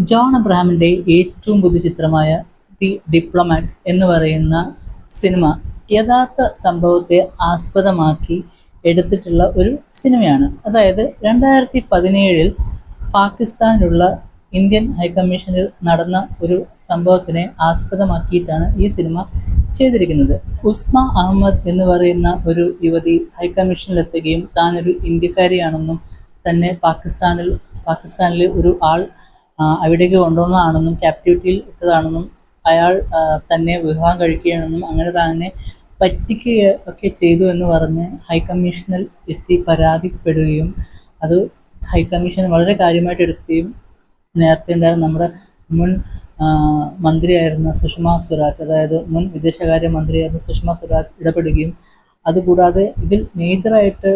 John അബ്രഹാമിന്റെ ഏറ്റവും പുതിയ ചിത്രമായ ദി ഡിപ്ലോമാറ്റ് എന്ന് പറയുന്ന സിനിമ യഥാർത്ഥ സംഭവത്തെ ആസ്പദമാക്കി എടുത്തിട്ടുള്ള ഒരു സിനിമയാണ്. അതായത് രണ്ടായിരത്തി പതിനേഴിൽ പാകിസ്ഥാനിലുള്ള ഇന്ത്യൻ ഹൈക്കമ്മീഷനിൽ നടന്ന ഒരു സംഭവത്തിനെ ആസ്പദമാക്കിയിട്ടാണ് ഈ സിനിമ ചെയ്തിരിക്കുന്നത്. ഉസ്മ അഹമ്മദ് എന്ന് പറയുന്ന ഒരു യുവതി ഹൈക്കമ്മീഷനിലെത്തുകയും താനൊരു ഇന്ത്യക്കാരിയാണെന്നും തന്നെ പാകിസ്ഥാനിൽ പാകിസ്ഥാനിലെ ഒരു ആൾ അവിടേക്ക് കൊണ്ടുവന്നതാണെന്നും ക്യാപ്റ്റിവിറ്റിയിൽ ഇട്ടതാണെന്നും അയാൾ തന്നെ വിവാഹം കഴിക്കുകയാണെന്നും അങ്ങനെ തന്നെ പറ്റിക്കുക ഒക്കെ ചെയ്തു എന്ന് പറഞ്ഞ് ഹൈക്കമ്മീഷനിൽ എത്തി പരാതിപ്പെടുകയും അത് ഹൈക്കമ്മീഷൻ വളരെ കാര്യമായിട്ട് എടുക്കുകയും നേരത്തെ ഉണ്ടായിരുന്ന നമ്മുടെ മുൻ മന്ത്രിയായിരുന്ന സുഷമ സ്വരാജ് അതായത് മുൻ വിദേശകാര്യ മന്ത്രിയായിരുന്ന സുഷമ സ്വരാജ് ഇടപെടുകയും അതുകൂടാതെ ഇതിൽ മേജറായിട്ട്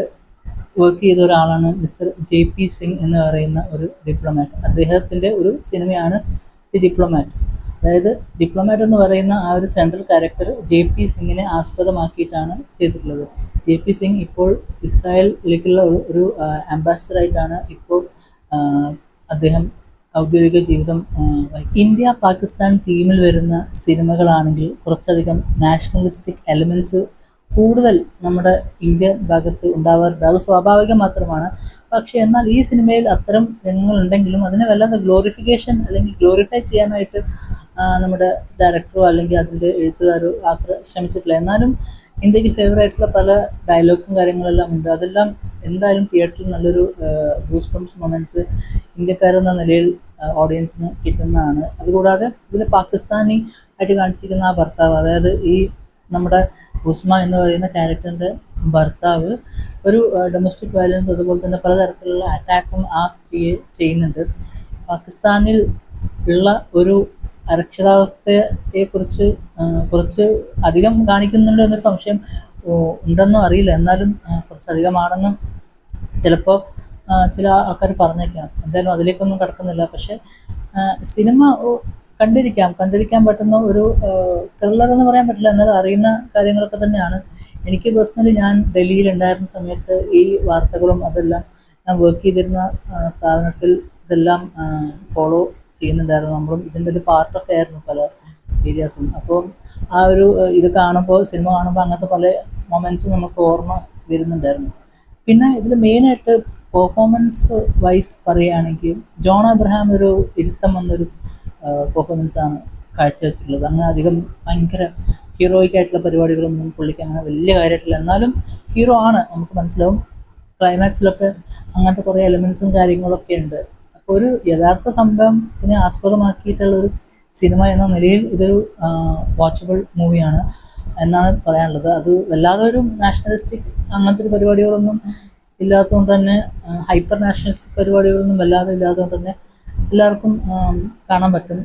വർക്ക് ചെയ്ത ഒരാളാണ് മിസ്റ്റർ ജെ പി സിംഗ് എന്ന് പറയുന്ന ഒരു ഡിപ്ലോമാറ്റ് അദ്ദേഹത്തിന്റെ ഒരു സിനിമയാണ് ദി ഡിപ്ലോമാറ്റ് അതായത് ഡിപ്ലോമാറ്റ് എന്ന് പറയുന്ന ആ ഒരു സെൻട്രൽ ക്യാരക്ടർ ജെ പി സിംഗിനെ ആസ്പദമാക്കിയിട്ടാണ് ചെയ്തിട്ടുള്ളത്. ജെ പി സിംഗ് ഇപ്പോൾ ഇസ്രായേലിലേക്കുള്ള ഒരു ആംബാസഡറായിട്ടാണ് ഇപ്പോൾ അദ്ദേഹം ഔദ്യോഗിക ജീവിതം ഇന്ത്യ പാകിസ്ഥാൻ തീമിൽ വരുന്ന സിനിമകളാണെങ്കിൽ കുറച്ചധികം നാഷണലിസ്റ്റിക് എലമെന്റ്സ് കൂടുതൽ നമ്മുടെ ഇന്ത്യൻ ഭാഗത്ത് ഉണ്ടാവാറുണ്ട് അത് സ്വാഭാവികം മാത്രമാണ്. പക്ഷേ എന്നാൽ ഈ സിനിമയിൽ അത്തരം രംഗങ്ങൾ ഉണ്ടെങ്കിലും അതിനെ വല്ലാതെ ഗ്ലോറിഫിക്കേഷൻ അല്ലെങ്കിൽ ഗ്ലോറിഫൈ ചെയ്യാനായിട്ട് നമ്മുടെ ഡയറക്ടറോ അല്ലെങ്കിൽ അതിന്റെ എഴുത്തുകാരോ അത്ര ശ്രമിച്ചിട്ടില്ല. എന്നാലും ഇന്ത്യയ്ക്ക് ഫേവറായിട്ടുള്ള പല ഡയലോഗ്സും കാര്യങ്ങളെല്ലാം ഉണ്ട്. അതെല്ലാം എന്തായാലും തിയേറ്ററിൽ നല്ലൊരു ബൂസ് പംസ് മൊമെന്റ്സ് ഇന്ത്യക്കാരെന്ന നിലയിൽ ഓഡിയൻസിന് കിട്ടുന്നതാണ്. അതുകൂടാതെ ഇതിൽ പാകിസ്ഥാനി ആയിട്ട് കാണിച്ചിരിക്കുന്ന ആ ഭർത്താവ് അതായത് ഈ നമ്മുടെ ഉസ്മ എന്ന് പറയുന്ന ക്യാരക്ടറിന്റെ ഭർത്താവ് ഒരു ഡൊമസ്റ്റിക് വയലൻസ് അതുപോലെ തന്നെ പലതരത്തിലുള്ള അറ്റാക്കും ആ സ്ത്രീയെ ചെയ്യുന്നുണ്ട്. പാകിസ്ഥാനിൽ ഉള്ള ഒരു അരക്ഷിതാവസ്ഥയെ കുറിച്ച് അധികം കാണിക്കുന്നുണ്ടോ എന്നൊരു സംശയം ഉണ്ടെന്നും അറിയില്ല. എന്നാലും കുറച്ച് അധികമാണെന്ന് ചിലപ്പോൾ ചില ആൾക്കാർ പറഞ്ഞേക്കാം. എന്തായാലും അതിലേക്കൊന്നും കിടക്കുന്നില്ല. പക്ഷെ സിനിമ കണ്ടിരിക്കാം. കണ്ടിരിക്കാൻ പറ്റുന്ന ഒരു ത്രില്ലർ എന്ന് പറയാൻ പറ്റില്ല. എന്നാൽ അറിയുന്ന കാര്യങ്ങളൊക്കെ തന്നെയാണ്. എനിക്ക് പേഴ്സണലി ഞാൻ ഡൽഹിയിൽ ഉണ്ടായിരുന്ന സമയത്ത് ഈ വാർത്തകളും അതെല്ലാം ഞാൻ വർക്ക് ചെയ്തിരുന്ന സ്ഥാപനത്തിൽ ഇതെല്ലാം ഫോളോ ചെയ്യുന്നുണ്ടായിരുന്നു. നമ്മളും ഇതിന്റെ ഒരു പാർട്ടൊക്കെ ആയിരുന്നു പല ഏരിയാസും അപ്പോൾ ആ ഒരു ഇത് കാണുമ്പോൾ സിനിമ കാണുമ്പോൾ അങ്ങനത്തെ പല മൊമെന്റ്സും നമുക്ക് ഓർമ്മ വരുന്നുണ്ടായിരുന്നു. പിന്നെ ഇതിൽ മെയിനായിട്ട് പെർഫോമൻസ് വൈസ് പറയുകയാണെങ്കിൽ ജോൺ അബ്രഹാം ഒരു ഇരുത്തം വന്നൊരു പെർഫോമൻസ് ആണ് കാഴ്ചവെച്ചിട്ടുള്ളത്. അങ്ങനെ അധികം ഭയങ്കര ഹീറോയിക് ആയിട്ടുള്ള പരിപാടികളൊന്നും പുള്ളിക്ക് അങ്ങനെ വലിയ കാര്യമായിട്ടില്ല. എന്നാലും ഹീറോ ആണ് നമുക്ക് മനസ്സിലാവും. ക്ലൈമാക്സിലൊക്കെ അങ്ങനത്തെ കുറേ എലമെൻസും കാര്യങ്ങളൊക്കെ ഉണ്ട്. അപ്പോൾ ഒരു യഥാർത്ഥ സംഭവത്തിനെ ആസ്പദമാക്കിയിട്ടുള്ള ഒരു സിനിമ എന്ന നിലയിൽ ഇതൊരു വാച്ചബിൾ മൂവിയാണ് എന്നാണ് പറയാനുള്ളത്. അത് വല്ലാതെ ഒരു നാഷണലിസ്റ്റിക് അങ്ങനത്തെ ഒരു പരിപാടികളൊന്നും ഇല്ലാത്തതുകൊണ്ട് തന്നെ ഹൈപ്പർ നാഷണലിസ്റ്റിക് പരിപാടികളൊന്നും വല്ലാതെ ഇല്ലാത്തതുകൊണ്ട് തന്നെ എല്ലാവർക്കും കാണാൻ പറ്റും.